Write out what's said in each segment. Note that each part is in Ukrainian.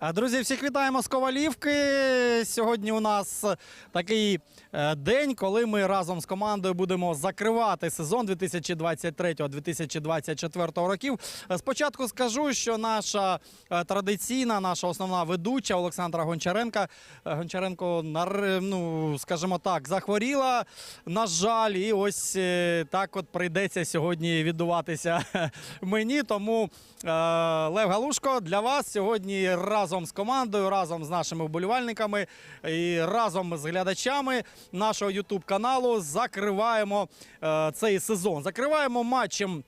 А, Друзі, всіх вітаємо з Ковалівки. Сьогодні у нас такий е, день, коли ми разом з командою будемо закривати сезон 2023-2024 років. Е, Спочатку скажу, що наша е, традиційна, наша основна ведуча Олександра Гончаренка. е, Гончаренко, ну, скажімо так, захворіла, на жаль, і ось е, так от прийдеться сьогодні віддуватися мені. Тому е, Лев Галушко для вас сьогодні разом з командою, разом з нашими вболівальниками і разом з глядачами нашого Ютуб каналу закриваємо е, цей сезон. Закриваємо матчем.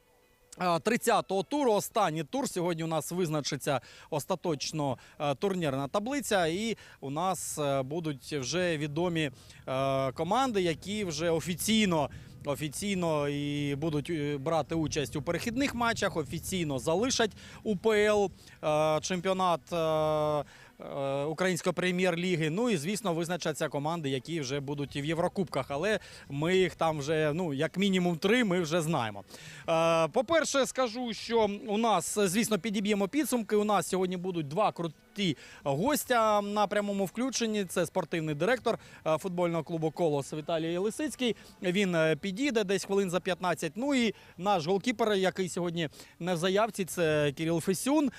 е, 30-го туру, останній тур. Сьогодні у нас визначиться остаточно е, турнірна таблиця, і у нас е, будуть вже відомі е, команди, які вже офіційно. Офіційно і будуть е, брати участь у перехідних матчах, офіційно залишать УПЛ е, чемпіонат е, Української прем'єр-ліги. Ну і звісно, визначаться команди, які вже будуть в Єврокубках. Але ми їх там вже, ну як мінімум, три, ми вже знаємо. Е, По-перше, скажу, що у нас, звісно, підіб'ємо підсумки. У нас сьогодні будуть два круті гостя на прямому включенні. Це спортивний директор е, футбольного клубу Колос Віталій Лисицький. Він е, підійде десь хвилин за 15. Ну і наш голкіпер, який сьогодні не в заявці, це Кирил Фесюн.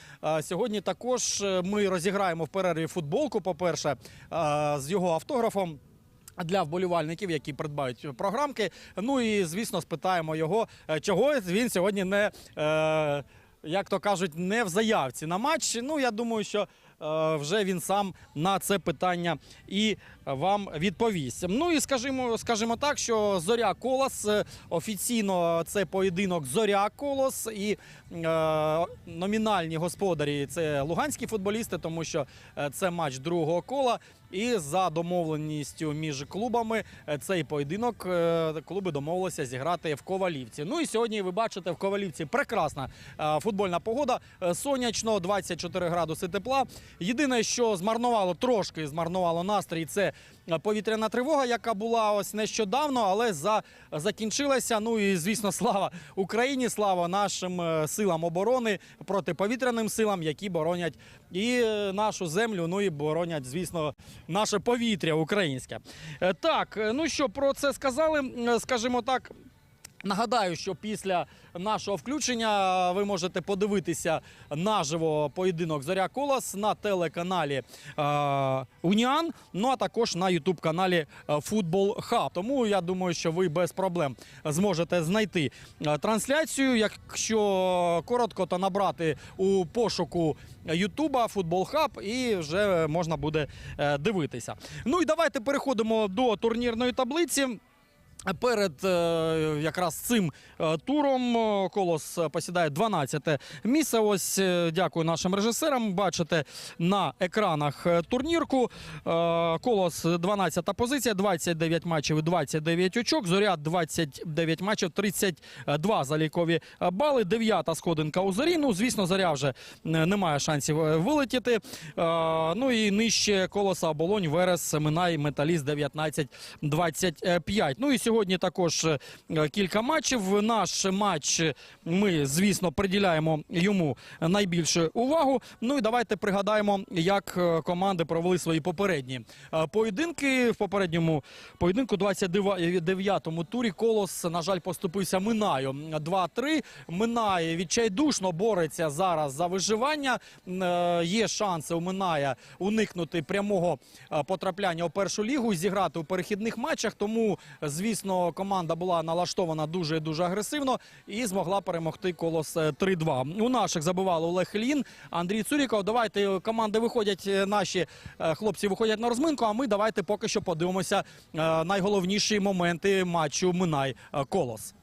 Сьогодні також ми розіграємо в перерві футболку. По-перше, е, з його автографом. Для вболівальників, які придбають програмки. Ну і звісно, спитаємо його, е, чого він сьогодні не, е, як то кажуть, не в заявці на матч. Ну, я думаю, що е, вже він сам на це питання і вам відповість. Ну і скажімо, скажімо так, що Зоря Колос е, офіційно це поєдинок Зоря Колос і е, номінальні господарі це луганські футболісти, тому що це матч другого кола. І за домовленістю між клубами е, цей поєдинок е, клуби домовилися зіграти в Ковалівці. Ну і сьогодні ви бачите в Ковалівці прекрасна е, футбольна погода. Сонячно, 24 градуси тепла. Єдине, що змарнувало трошки змарнувало настрій, це повітряна тривога, яка була ось нещодавно, але за закінчилася. Ну і звісно, слава Україні, слава нашим силам оборони протиповітряним силам, які боронять і нашу землю. Ну і боронять, звісно, наше повітря українське. Е, Так, е, ну що про це сказали, Е, скажімо так. Нагадаю, що після нашого включення ви можете подивитися наживо поєдинок Зоря Колос на телеканалі Уніан, ну а також на ютуб-каналі Футбол Хаб. Тому я думаю, що ви без проблем зможете знайти трансляцію. Якщо коротко, то набрати у пошуку Ютуба Футбол Хаб і вже можна буде е, дивитися. Ну і давайте переходимо до турнірної таблиці. Перед е, якраз цим е, туром е, колос посідає 12 місце. Ось дякую нашим режисерам. Бачите на екранах турнірку. Колос 12-та позиція, 29 матчів, і 29 очок. Зоря 29 матчів, 32 залікові бали. Дев'ята сходинка у зорі. Ну, звісно, зоря вже не має шансів вилетіти. Ну і нижче колоса оболонь, Верес, Минай, Металіст 19-25. Ну і сьогодні також е, кілька матчів. Наш матч ми, звісно, приділяємо йому найбільше увагу. Ну і давайте пригадаємо, як е, команди провели свої попередні е, поєдинки. В попередньому поєдинку 29-му турі Колос, на жаль, поступився Минаю 2-3. Минай відчайдушно бореться зараз за виживання. Е, Є шанси у Миная уникнути прямого е, потрапляння у першу лігу, зіграти у перехідних матчах. Тому, звісно, команда була налаштована дуже дуже агресивно і змогла перемогти колос е, 3-2. У наших забивали Олег Лін, Андрій Цуріков. Давайте е, команди виходять, е, наші е, хлопці виходять на розминку. А ми давайте поки що подивимося е, найголовніші моменти матчу Минай е, Колос.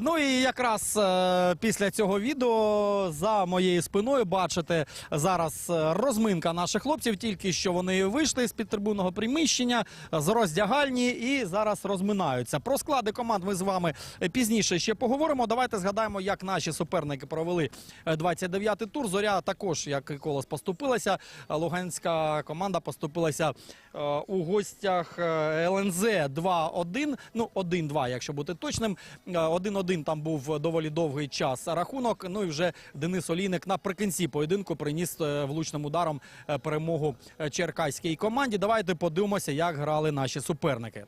Ну і якраз е, після цього відео за моєю спиною бачите зараз е, розминка наших хлопців. Тільки що вони вийшли з підтрибунного приміщення е, з роздягальні і зараз розминаються. Про склади команд ми з вами е, пізніше ще поговоримо. Давайте згадаємо, як наші суперники провели е, 29-й тур. Зоря також, як і колос, поступилася. Е, Луганська команда поступилася е, у гостях е, ЛНЗ 2-1. Ну, 1-2, якщо бути точним. Е, 1-1 там був доволі довгий час рахунок. Ну і вже Денис Олійник наприкінці поєдинку приніс е, влучним ударом е, перемогу е, черкаській команді. Давайте подивимося, як грали наші суперники.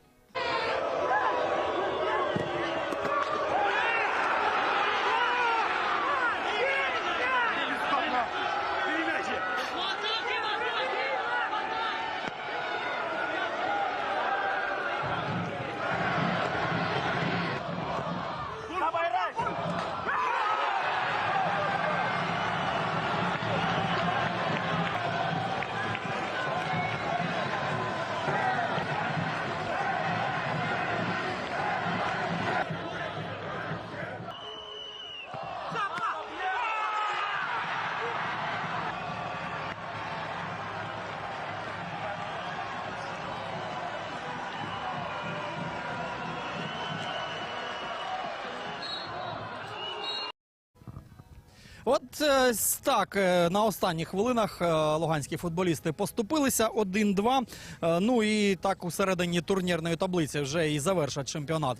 Так е, на останніх хвилинах е, луганські футболісти поступилися 1-2. Е, Ну і так у середині турнірної таблиці вже і завершать чемпіонат.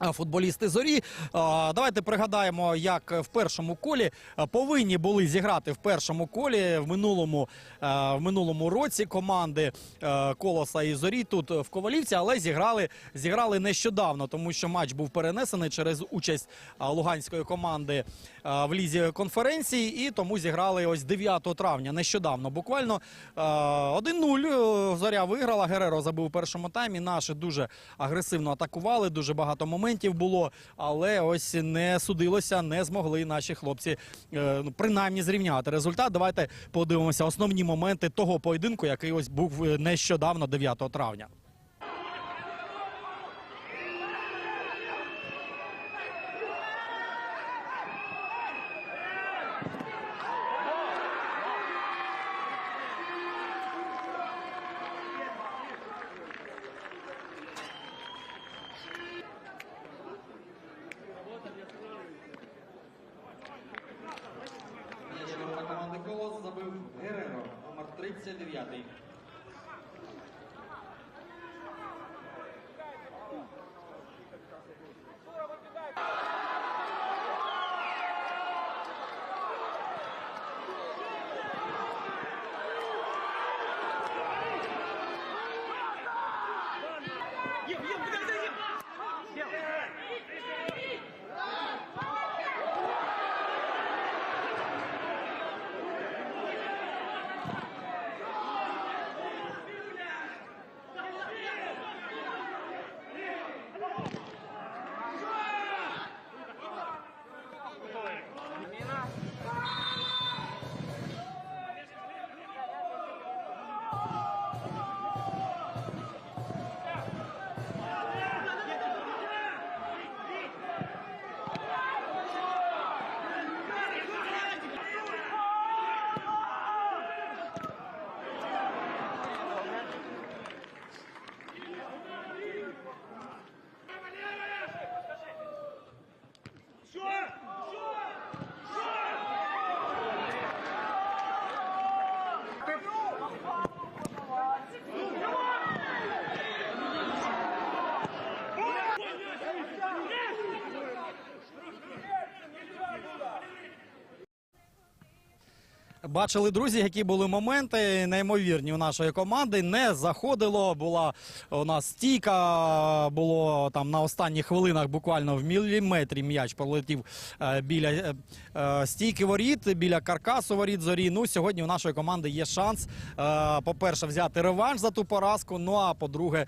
Футболісти зорі. Давайте пригадаємо, як в першому колі повинні були зіграти в першому колі в минулому, е, в минулому році команди е, Колоса і Зорі тут в Ковалівці, але зіграли, зіграли нещодавно, тому що матч був перенесений через участь луганської команди в лізі конференції, і тому зіграли ось 9 травня. Нещодавно, буквально е, 1-0 зоря виграла. Гереро забив у першому таймі. Наші дуже агресивно атакували. Дуже багато моментів було, але ось не судилося, не змогли наші хлопці е, ну, принаймні зрівняти результат. Давайте подивимося основні моменти того поєдинку, який ось був е, нещодавно, 9 травня. команди Колос забив Гереро, номер 39. Бачили друзі, які були моменти неймовірні у нашої команди. Не заходило. Була у нас стійка. Було там на останніх хвилинах, буквально в міліметрі м'яч пролетів е, біля е, е, стійки воріт, біля каркасу воріт зорі. Ну сьогодні у нашої команди є шанс, по-перше, взяти реванш за ту поразку. Ну а по-друге,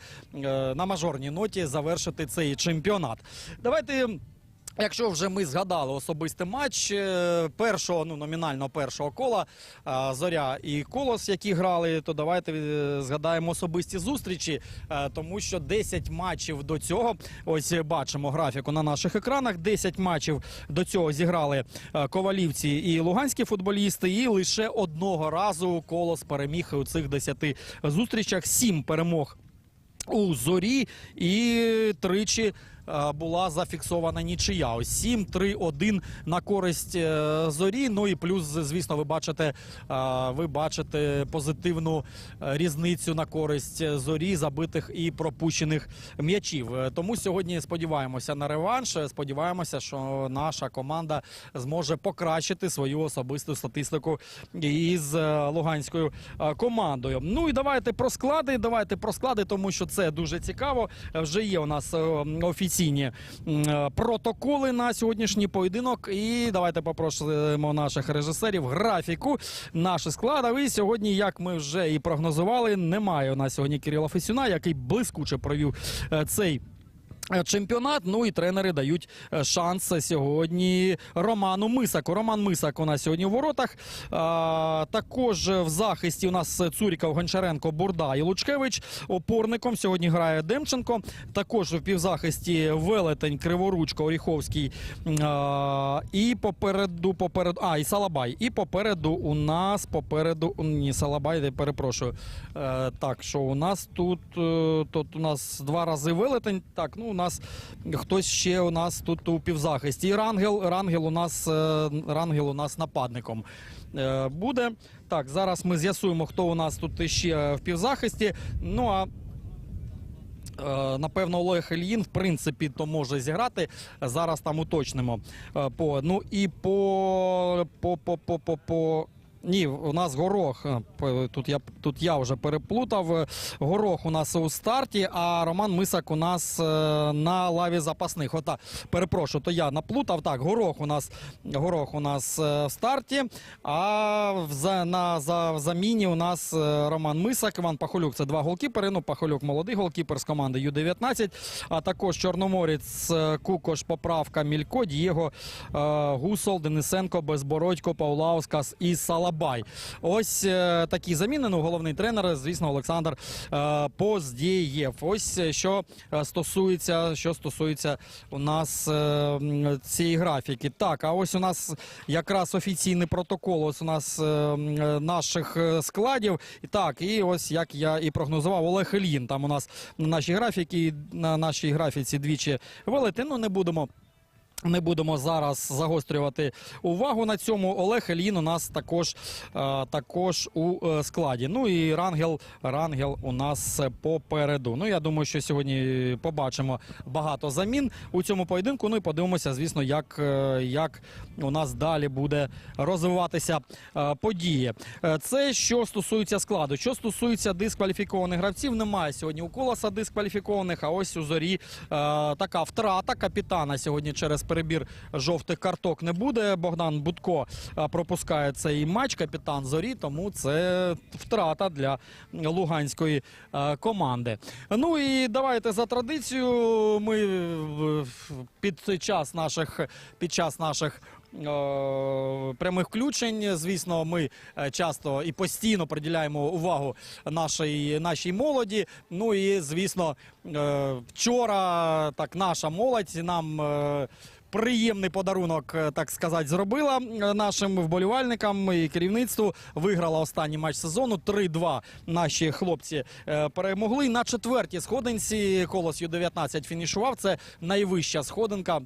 на мажорній ноті завершити цей чемпіонат. Давайте. Якщо вже ми згадали особистий матч е, першого, ну номінально першого кола е, Зоря і Колос, які грали, то давайте е, згадаємо особисті зустрічі, тому що 10 матчів до цього. Ось бачимо графіку на наших екранах. 10 матчів до цього зіграли ковалівці і луганські футболісти. І лише одного разу колос переміг у цих 10 зустрічах. Сім перемог у зорі і тричі. Е, Була зафіксована нічия. Ось 7-3-1 на користь е, зорі. Ну і плюс, звісно, ви бачите, е, ви бачите позитивну різницю на користь зорі, забитих і пропущених м'ячів. Тому сьогодні сподіваємося на реванш. Сподіваємося, що наша команда зможе покращити свою особисту статистику із луганською командою. Ну і давайте про склади. Давайте про склади, тому що це дуже цікаво. Вже є у нас е, офіційні е, протоколи на сьогоднішній поєдинок. І давайте попросимо наших режисерів графіку наших складів. І сьогодні, як ми вже і прогнозували, немає у нас сьогодні Кирила Фесюна, який блискуче провів цей цей. Е, Чемпіонат, ну і тренери дають е, шанс сьогодні Роману Мисаку. Роман Мисак у нас сьогодні в воротах. А, також в захисті у нас Цуріков, Гончаренко, Бурда і Лучкевич. Опорником сьогодні грає Демченко. Також в півзахисті Велетень, Криворучко, Оріховський. А, і попереду, попереду, а, і Салабай. І попереду у нас попереду. Ні, Салабай, перепрошую. Е, так, що у нас тут, тут у нас два рази Велетень. Так, ну нас хтось ще у нас тут у півзахисті. І Рангел, Рангел у нас е, Рангел у нас нападником е, буде. Так, зараз ми з'ясуємо, хто у нас тут ще в півзахисті. Ну а Е, Напевно, Олег Ільїн, в принципі, то може зіграти. Зараз там уточнимо. По, ну і по, по, по, по, по, по ні, у нас горох. е, Тут я тут я вже переплутав. Е, Горох у нас у старті, а Роман Мисак у нас е, на лаві запасних. Ота, перепрошую, то я наплутав. Так, горох у нас горох у нас в старті. А в, на за, в заміні у нас Роман Мисак, Іван Пахолюк. Це два голкіпери. Ну, Пахолюк молодий голкіпер з команди Ю-19. А також Чорноморець, Кукош, Поправка, Мілько, Дієго, Гусол, Денисенко, Безбородько, Павлаускас і Салабай. Ось е, такі заміни. Ну, головний тренер, звісно, Олександр е, Поздієв. Ось е, що стосується, що стосується у нас цієї графіки. Так, а ось у нас якраз офіційний протокол. Ось у нас наших складів. І так, і ось як я і прогнозував, Олег Ільїн. Там у нас на нашій графіці, на нашій графіці двічі вилети. Ну не будемо. Не будемо зараз загострювати увагу на цьому. Олег Ельїн у нас також, е, також у е, складі. Ну і Рангел, Рангел у нас попереду. Ну я думаю, що сьогодні побачимо багато замін у цьому поєдинку. Ну і подивимося, звісно, як, е, як у нас далі буде розвиватися події. Це що стосується складу. Що стосується дискваліфікованих гравців, немає сьогодні у колоса дискваліфікованих. А ось у зорі така втрата капітана сьогодні через перебір жовтих карток не буде. Богдан Будко е, пропускає цей матч. Капітан зорі, тому це втрата для луганської е, команди. Ну і давайте за традицією. Ми е, під час наших під час наших. Прямих включень, звісно, ми часто і постійно приділяємо увагу нашій, нашій молоді. Ну і звісно, вчора так наша молодь нам приємний подарунок, е, так сказати, зробила е, нашим вболівальникам і керівництву. Виграла останній матч сезону. 3-2 наші хлопці е, перемогли. На четвертій сходинці колос Ю-19 фінішував. Це найвища сходинка.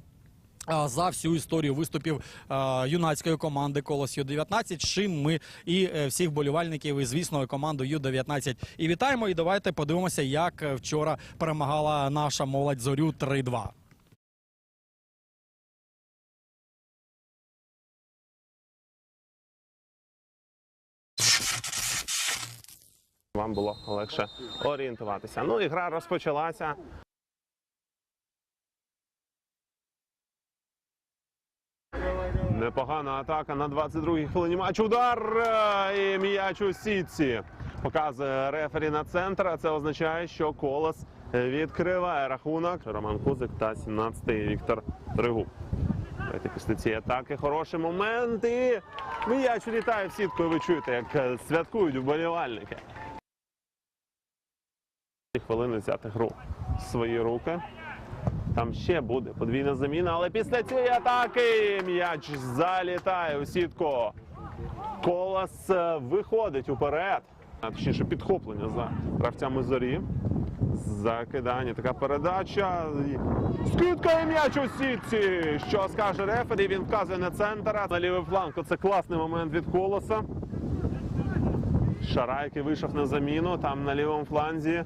За всю історію виступів юнацької команди Колос Ю-19, чим ми і всіх болівальників, і звісно, команду Ю-19 і вітаємо. І давайте подивимося, як вчора перемагала наша молодь зорю 3-2. Вам було легше орієнтуватися. Ну і гра розпочалася. Непогана атака на 22-й хвилині матчу. Удар е, і м'яч у сітці. Показує рефері на центр. А це означає, що колос відкриває рахунок. Роман Кузик та 17-й Віктор Тригуб. Давайте після цієї атаки хороший момент. І м'яч влітає в сітку, і ви чуєте, як е, святкують вболівальники. Хвилини взяти гру в свої руки. Там ще буде подвійна заміна, але після цієї атаки м'яч залітає у сітку. Колос е, виходить уперед. А, Точніше, підхоплення за гравцями зорі. Закидання, така передача. І Скидка і м'яч у сітці. Що скаже рефері? Він вказує на центр. На лівий фланг. Це класний момент від колоса. Шарайки вийшов на заміну. Там на лівому фланзі.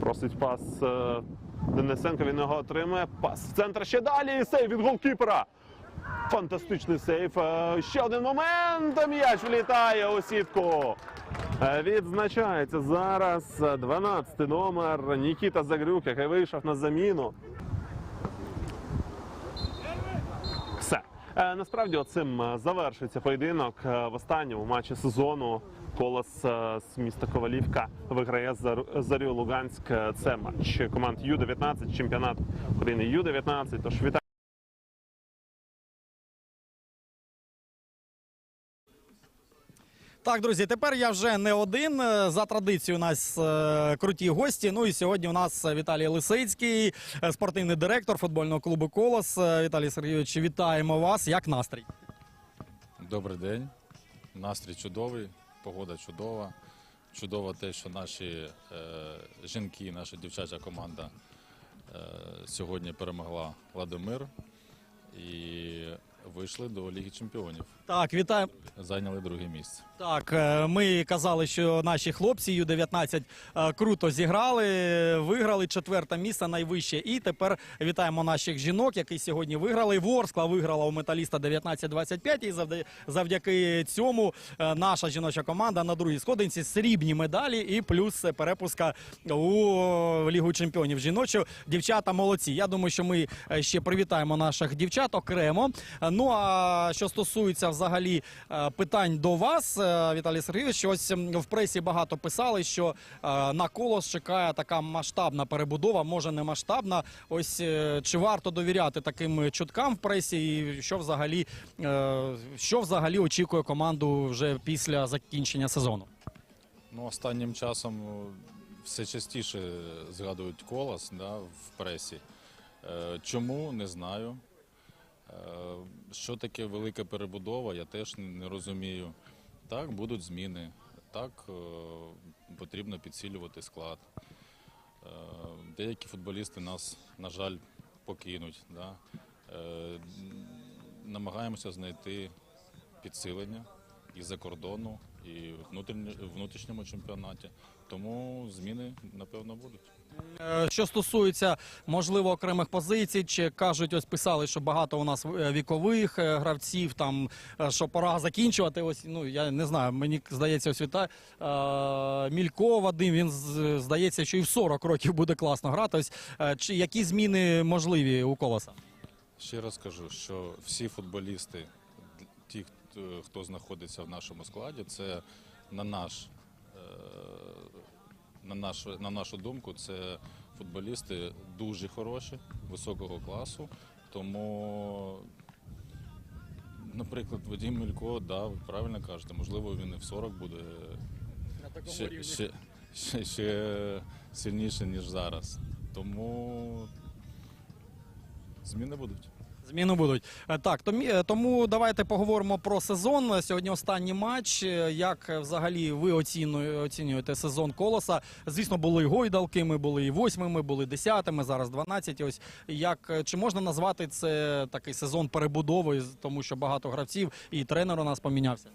Просить пас е, Денисенко. Він його отримує. Пас в центр ще далі. Сейв від голкіпера. Фантастичний сейф. Е, Ще один момент. М'яч влітає у сітку. Е, Відзначається зараз 12 номер Нікіта Загрюк, який вийшов на заміну. Все. Насправді цим е, завершується поєдинок в останньому матчі сезону. Колос е, з міста Ковалівка виграє Зар- Зарю Луганськ. Е, Це матч команд Ю-19, чемпіонат України Ю-19. Тож вітаю. Так, друзі, тепер я вже не один. Е, За традицією у нас е, круті гості. Ну і сьогодні у нас Віталій Лисицький, спортивний директор футбольного клубу Колос. Віталій Сергійович, вітаємо вас. Як настрій? Добрий день. Настрій чудовий, погода чудова. Чудово те, що наші е, жінки, наша дівчача команда е, сьогодні перемогла Владимир і вийшли до Ліги Чемпіонів. Так, вітаємо. Зайняли друге місце. Так, е, ми казали, що наші хлопці Ю-19 е, круто зіграли, виграли четверте місце найвище. І тепер вітаємо наших жінок, які сьогодні виграли. Ворскла виграла у металіста 19-25. І завдяки цьому е, наша жіноча команда на другій сходинці срібні медалі і плюс перепуска у Лігу чемпіонів жіночу. Дівчата молодці. Я думаю, що ми ще привітаємо наших дівчат окремо. Ну а що стосується взагалі питань до вас, Віталій Сергійович, ось в пресі багато писали, що е, на колос чекає така масштабна перебудова, може не масштабна. Ось е, чи варто довіряти таким чуткам в пресі, і що взагалі, е, що взагалі очікує команду вже після закінчення сезону? Ну, останнім часом е, все частіше згадують колос да, в пресі. Е, Чому не знаю. Е, Що таке велика перебудова, я теж не розумію. Так, будуть зміни, так е, потрібно підсилювати склад. Е, Деякі футболісти нас, на жаль, покинуть. Да. Е, Намагаємося знайти підсилення і за кордону, і в внутрішньому чемпіонаті. Тому зміни, напевно, будуть. Е, Що стосується можливо окремих позицій, чи кажуть, ось писали, що багато у нас е, вікових е, гравців, там що пора закінчувати. Ось ну я не знаю. Мені здається, ось віта е, Мілько Вадим. Він здається, що і в 40 років буде класно грати. Ось чи які зміни можливі у колоса? Ще раз кажу, що всі футболісти, ті, хто знаходиться в нашому складі, це на наш. На нашу, на нашу думку, це футболісти дуже хороші, високого класу. Тому, наприклад, Вадим Мілько, да, ви правильно кажете, можливо, він і в 40 буде ще, ще, ще, ще сильніше, ніж зараз. Тому зміни будуть. Зміни будуть Е, так. Е, тому давайте поговоримо про сезон. Сьогодні останній матч. Е, Як взагалі ви оцінюєте сезон колоса? Звісно, були і гойдалки. Ми були і восьмими, були десятими. Зараз 12. Ось як чи можна назвати це такий сезон перебудови, тому що багато гравців і тренер у нас помінявся.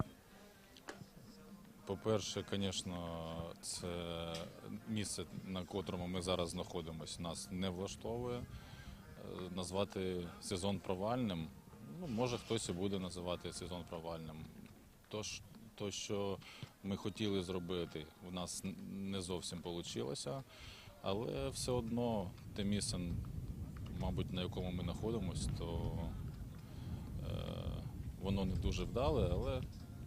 По-перше, звісно, це місце, на котрому ми зараз знаходимося, нас не влаштовує. Назвати сезон провальним, ну, може хтось і буде називати сезон провальним. Тож, то, що ми хотіли зробити, в нас не зовсім вийшло, але все одно те місце, мабуть, на якому ми знаходимося, то е, воно не дуже вдале, але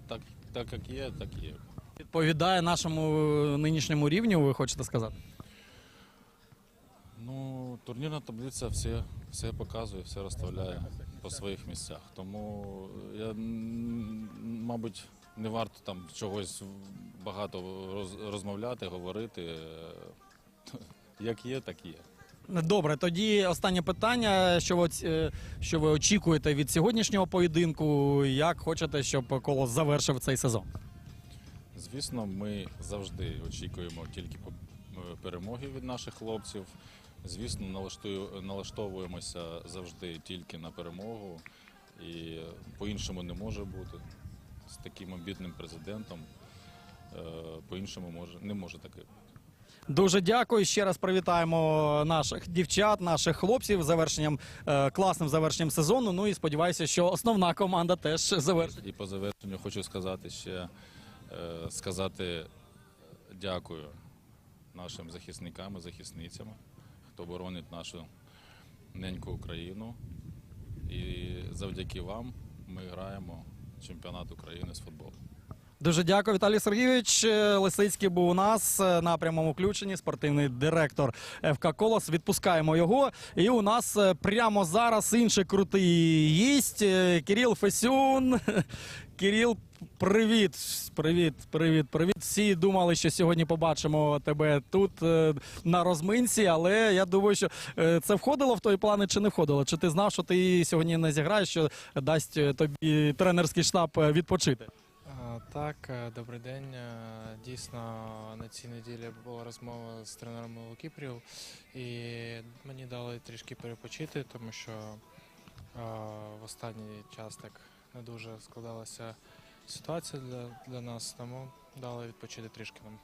так, так як є, так є. Відповідає нашому е, нинішньому рівню. Ви хочете сказати? Ну, турнірна таблиця все, все показує, все розставляє. по своїх місцях. Тому я, мабуть, не варто там чогось багато роз- розмовляти, говорити. Е, Як є, так є. Добре, тоді останнє питання. Що ви, е, що ви очікуєте від сьогоднішнього поєдинку? Як хочете, щоб колос завершив цей сезон? Звісно, ми завжди очікуємо тільки е, перемоги від наших хлопців. Звісно, налаштовуємося завжди тільки на перемогу, і по-іншому не може бути. З таким обідним президентом е, по-іншому може не може таке. бути. Дуже дякую. Ще раз привітаємо наших дівчат, наших хлопців завершенням е, класним завершенням сезону. Ну і сподіваюся, що основна команда теж завершить. І по завершенню хочу сказати ще е, сказати дякую нашим захисникам і захисницям, хто боронить нашу неньку Україну. І завдяки вам ми граємо чемпіонат України з футболу. Дуже дякую, Віталій Сергійович. Е, Лисицький був у нас е, на прямому включенні. Спортивний директор ФК Колос. Відпускаємо його. І у нас е, прямо зараз інший крутий гість Кирил Фесюн. Кирил, привіт, привіт, привіт, привіт. Всі думали, що сьогодні побачимо тебе тут е, на розминці, але я думаю, що е, це входило в твої плани чи не входило? Чи ти знав, що ти сьогодні не зіграєш, що дасть е, тобі тренерський штаб відпочити? Так, добрий день. Дійсно, на цій неділі була розмова з тренером Лукіпрів, і мені дали трішки перепочити, тому що в останній час так не дуже складалася ситуація для, для нас, тому дали відпочити трішки нам.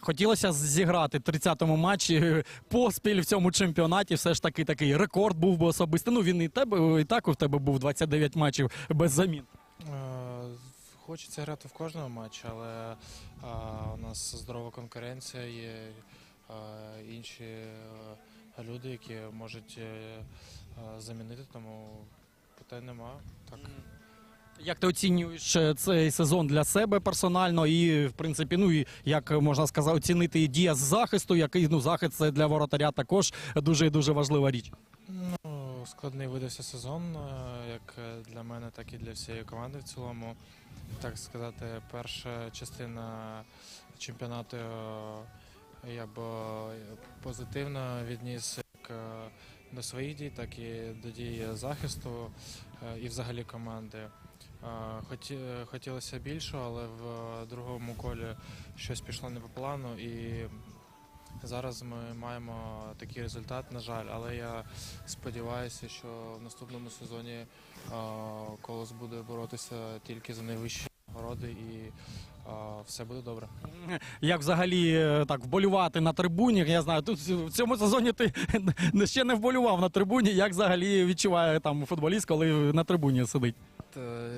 Хотілося зіграти в 30-му матчі е, поспіль в цьому чемпіонаті. Все ж таки такий рекорд був би особистий. Ну він і тебе і так у тебе був 29 матчів без замін. Е, Хочеться грати в кожному матчі, але а, у нас здорова конкуренція, є а, інші е, люди, які можуть е, е, замінити, тому питань нема. Так. Як ти оцінюєш е, цей сезон для себе персонально і, в принципі, ну і як можна сказати, оцінити і дія з захисту, який ну захист це для воротаря також дуже і дуже важлива річ. Ну, складний видався сезон, е, як е, для мене, так і для всієї команди в цілому. Так сказати, перша частина чемпіонату е, я б е, позитивно відніс як е, до своїх дій, так і до дій захисту е, і взагалі команди. Е, хотілося більшого, але в другому колі щось пішло не по плану і зараз ми маємо такий результат, на жаль, але я сподіваюся, що в наступному сезоні е, колос буде боротися тільки за найвищі нагороди і е, все буде добре. Як взагалі е, так вболювати на трибуні? Я знаю, тут в цьому сезоні ти ще не вболював на трибуні. Як взагалі відчуває там футболіст, коли на трибуні сидить?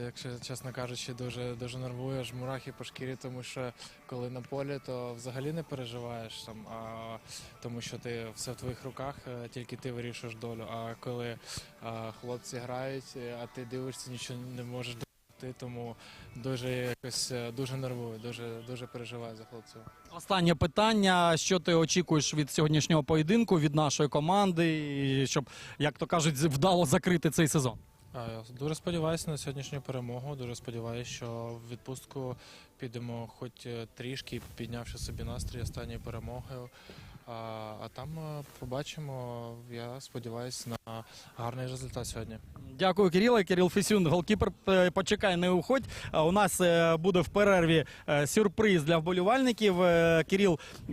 Якщо чесно кажучи, дуже дуже нервуєш мурахи по шкірі, тому що коли на полі, то взагалі не переживаєш там, а тому що ти все в твоїх руках, е, тільки ти вирішуєш долю. А коли е, хлопці грають, е, а ти дивишся, нічого не можеш допомогти, тому дуже якось е, дуже нервую, дуже дуже переживаю за хлопців. Останнє питання: що ти очікуєш від сьогоднішнього поєдинку, від нашої команди, і щоб, як то кажуть, вдало закрити цей сезон? Я Дуже сподіваюся на сьогоднішню перемогу. Дуже сподіваюся, що в відпустку підемо хоч е, трішки, піднявши собі настрій останньою перемогою. А, а там е, побачимо. Я сподіваюся на гарний результат сьогодні. Дякую, Кирило. Кирил Фесюн, голкіпер. Е, Почекай, не уходь. У нас е, буде в перерві е, сюрприз для вболівальників. Е, Кирил е,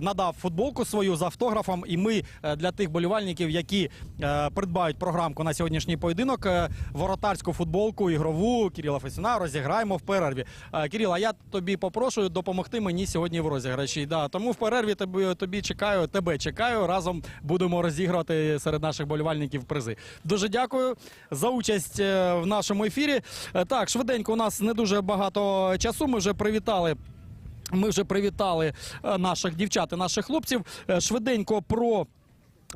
надав футболку свою з автографом, і ми е, для тих вболівальників, які е, придбають програмку на сьогоднішній поєдинок, е, воротарську футболку ігрову Кирила Фесюна розіграємо в перерві. Е, Кирил, а я тобі попрошу допомогти мені сьогодні в розіграші. Да, тому в перерві тобі, тобі чекаю, тебе чекаю. Разом будемо розігрувати серед наших болівальників призи. Дуже дякую за участь е, в нашому ефірі. Е, Так, швиденько, у нас не дуже багато часу. Ми вже привітали. Ми вже привітали е, наших дівчат і наших хлопців. Швиденько про.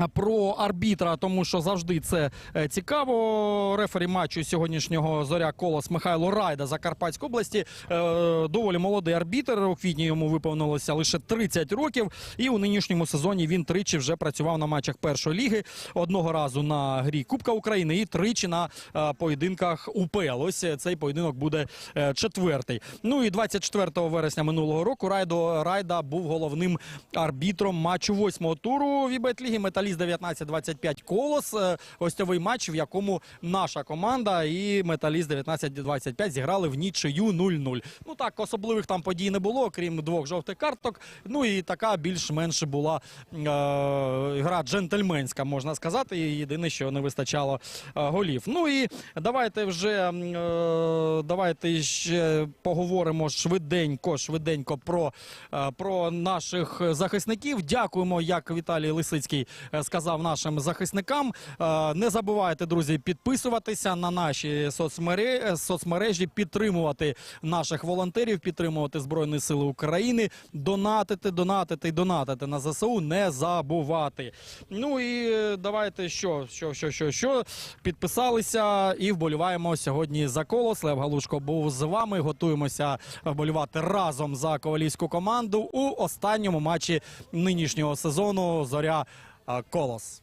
Про арбітра, тому що завжди це е, цікаво. Рефері матчу сьогоднішнього зоря колос Михайло Райда Закарпатської області. Е, доволі молодий арбітр. У квітні йому виповнилося лише 30 років. І у нинішньому сезоні він тричі вже працював на матчах першої ліги. Одного разу на грі Кубка України і тричі на е, поєдинках УПЛ. Ось цей поєдинок буде четвертий. Ну і 24 вересня минулого року Райдо Райда був головним арбітром матчу восьмого туру Вібет-ліги Металіст 19-25 Колос. Е, Гостьовий матч, в якому наша команда і Металіст 19-25 зіграли в нічию 0-0. Ну так, особливих там подій не було, крім двох жовтих карток. Ну і така більш-менш була е, гра джентльменська, можна сказати. І єдине, що не вистачало е, голів. Ну і давайте вже е, давайте ще поговоримо швиденько, швиденько про, е, про наших захисників. Дякуємо, як Віталій Лисицький е, сказав нашим захисникам. Е, Не забувайте, друзі, підписуватися на наші соцмере- соцмережі, підтримувати наших волонтерів, підтримувати Збройні Сили України, донатити, донатити і донатити на ЗСУ, не забувати. Ну і е, давайте що, що, що, що, що підписалися і вболіваємо сьогодні за колос. Лев Галушко був з вами. Готуємося вболівати разом за ковалівську команду у останньому матчі нинішнього сезону. Зоря Колос.